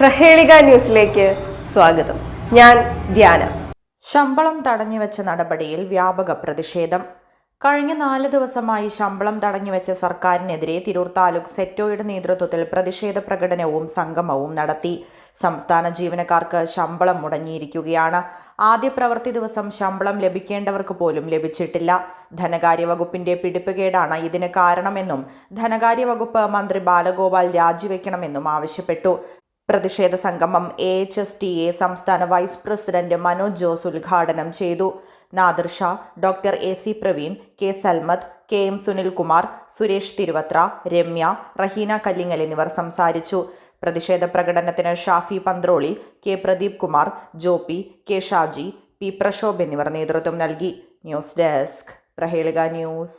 പ്രഹേളിക ന്യൂസിലേക്ക് സ്വാഗതം. ഞാൻ ധ്യാന. ശമ്പളം തടഞ്ഞുവെച്ച നടപടിയിൽ വ്യാപക പ്രതിഷേധം. കഴിഞ്ഞ നാല് ദിവസമായി ശമ്പളം തടഞ്ഞുവെച്ച സർക്കാരിനെതിരെ തിരൂർ താലൂക്ക് സെറ്റോയുടെ നേതൃത്വത്തിൽ പ്രതിഷേധ പ്രകടനവും സംഗമവും നടത്തി. സംസ്ഥാന ജീവനക്കാർക്ക് ശമ്പളം മുടങ്ങിയിരിക്കുകയാണ്. ആദ്യ പ്രവൃത്തി ദിവസം ശമ്പളം ലഭിക്കേണ്ടവർക്ക് പോലും ലഭിച്ചിട്ടില്ല. ധനകാര്യ വകുപ്പിന്റെ പിടിപ്പുകേടാണ് ഇതിന് കാരണമെന്നും ധനകാര്യ വകുപ്പ് മന്ത്രി ബാലഗോപാൽ രാജിവെക്കണമെന്നും ആവശ്യപ്പെട്ടു. പ്രതിഷേധ സംഗമം A H S T A സംസ്ഥാന വൈസ് പ്രസിഡന്റ് മനോജ് ജോസ് ഉദ്ഘാടനം ചെയ്തു. Nadir Shah doctor A C Praveen K Salmath K M Sunilkumar Suresh Thiruvathra Ramya Raheena Kallingal എന്നിവർ സംസാരിച്ചു. പ്രതിഷേധ പ്രകടനത്തിന് Shafi Panthroli K Pradeep Kumar Jopi K Shaji P Prashobh എന്നിവർ നേതൃത്വം നൽകി. News desk Prahelika news.